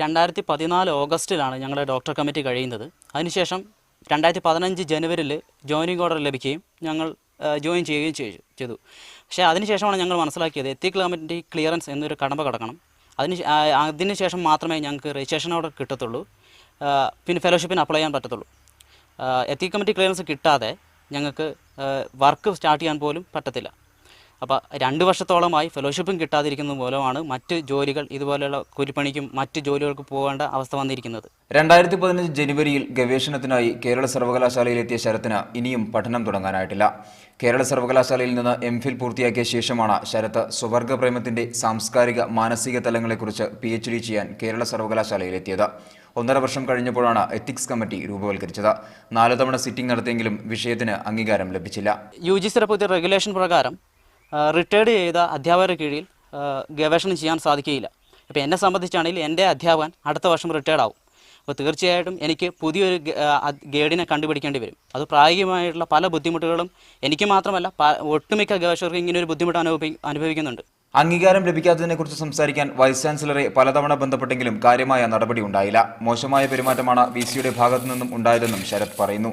രണ്ടായിരത്തി പതിനാല് ഓഗസ്റ്റിലാണ് ഞങ്ങളുടെ ഡോക്ടർ കമ്മിറ്റി കഴിയുന്നത്. അതിനുശേഷം രണ്ടായിരത്തി പതിനഞ്ച് ജനുവരിയിൽ ജോയിനിങ് ഓർഡർ ലഭിക്കുകയും ഞങ്ങൾ ജോയിൻ ചെയ്യുകയും ചെയ്തു. പക്ഷേ അതിനുശേഷമാണ് ഞങ്ങൾ മനസ്സിലാക്കിയത് എത്തിക് കമ്മിറ്റി ക്ലിയറൻസ് എന്നൊരു കടമ്പ കടക്കണം. അതിന് അതിനുശേഷം മാത്രമേ ഞങ്ങൾക്ക് രജിസ്ട്രേഷൻ ഓർഡർ കിട്ടത്തുള്ളൂ. പിന്നെ ഫെലോഷിപ്പിന് അപ്ലൈ ചെയ്യാൻ പറ്റത്തുള്ളൂ. എത്തിക് കമ്മിറ്റി ക്ലിയറൻസ് കിട്ടാതെ ഞങ്ങൾക്ക് വർക്ക് സ്റ്റാർട്ട് ചെയ്യാൻ പോലും പറ്റത്തില്ല. അപ്പോൾ രണ്ട് വർഷത്തോളമായി ഫെലോഷിപ്പും കിട്ടാതിരിക്കുന്നത് മൂലമാണ് മറ്റ് ജോലികൾ ഇതുപോലെയുള്ള കൂലിപ്പണിക്കും മറ്റ് ജോലികൾക്ക് പോകേണ്ട അവസ്ഥ വന്നിരിക്കുന്നത്. രണ്ടായിരത്തി പതിനഞ്ച് ജനുവരിയിൽ ഗവേഷണത്തിനായി കേരള സർവകലാശാലയിലെത്തിയ ശരത്തിന് ഇനിയും പഠനം തുടങ്ങാനായിട്ടില്ല. കേരള സർവകലാശാലയിൽ നിന്ന് എം ഫിൽ പൂർത്തിയാക്കിയ ശേഷമാണ് ശരത്ത് സ്വവർഗപ്രേമത്തിന്റെ സാംസ്കാരിക മാനസിക തലങ്ങളെക്കുറിച്ച് പി എച്ച് ഡി ചെയ്യാൻ കേരള സർവകലാശാലയിലെത്തിയത്. ഒന്നര വർഷം കഴിഞ്ഞപ്പോഴാണ് എത്തിക്സ് കമ്മിറ്റി രൂപവൽക്കരിച്ചത്. നാല് തവണ സിറ്റിംഗ് നടത്തിയെങ്കിലും വിഷയത്തിന് അംഗീകാരം ലഭിച്ചില്ല. യു ജി സിയുടെ പുതിയ റെഗുലേഷൻ പ്രകാരം റിട്ടയർഡ് ചെയ്ത അധ്യാപകരുടെ കീഴിൽ ഗവേഷണം ചെയ്യാൻ സാധിക്കുകയില്ല. അപ്പോൾ എന്നെ സംബന്ധിച്ചാണെങ്കിൽ എന്റെ അധ്യാപകൻ അടുത്ത വർഷം റിട്ടയർഡ് ആവും. അപ്പോൾ തീർച്ചയായിട്ടും എനിക്ക് പുതിയൊരു ഗൈഡിനെ കണ്ടുപിടിക്കേണ്ടി വരും. അത് പ്രായോഗികമായിട്ടുള്ള പല ബുദ്ധിമുട്ടുകളും എനിക്ക് മാത്രമല്ല ഒട്ടുമിക്ക ഗവേഷകർക്ക് ഇങ്ങനെ ഒരു ബുദ്ധിമുട്ട് അനുഭവി അനുഭവിക്കുന്നുണ്ട്. അംഗീകാരം ലഭിക്കാത്തതിനെക്കുറിച്ച് സംസാരിക്കാൻ വൈസ് ചാൻസലറെ പലതവണ ബന്ധപ്പെട്ടെങ്കിലും കാര്യമായ നടപടി ഉണ്ടായില്ല. മോശമായ പെരുമാറ്റമാണ് വി സിയുടെ ഭാഗത്തു നിന്നും ഉണ്ടായതെന്നും ശരത് പറയുന്നു.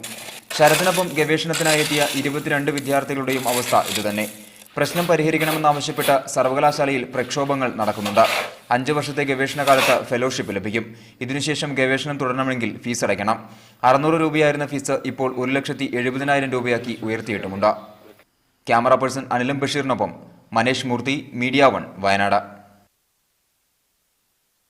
ശരത്തിനൊപ്പം ഗവേഷണത്തിനായി എത്തിയ ഇരുപത്തിരണ്ട് വിദ്യാർത്ഥികളുടെയും അവസ്ഥ ഇതുതന്നെ. പ്രശ്നം പരിഹരിക്കണമെന്നാവശ്യപ്പെട്ട് സർവകലാശാലയിൽ പ്രക്ഷോഭങ്ങൾ നടക്കുന്നുണ്ട്. അഞ്ച് വർഷത്തെ ഗവേഷണ കാലത്ത് ഫെലോഷിപ്പ് ലഭിക്കും. ഇതിനുശേഷം ഗവേഷണം തുടരണമെങ്കിൽ ഫീസ് അടയ്ക്കണം. അറുന്നൂറ് രൂപയായിരുന്ന ഫീസ് ഇപ്പോൾ ഒരു ലക്ഷത്തി എഴുപതിനായിരം രൂപയാക്കി ഉയർത്തിയിട്ടുമുണ്ട്. ക്യാമറ പേഴ്സൺ അനിലും ബഷീറിനൊപ്പം മനേഷ് മൂർത്തി മീഡിയ വൺ വയനാട്.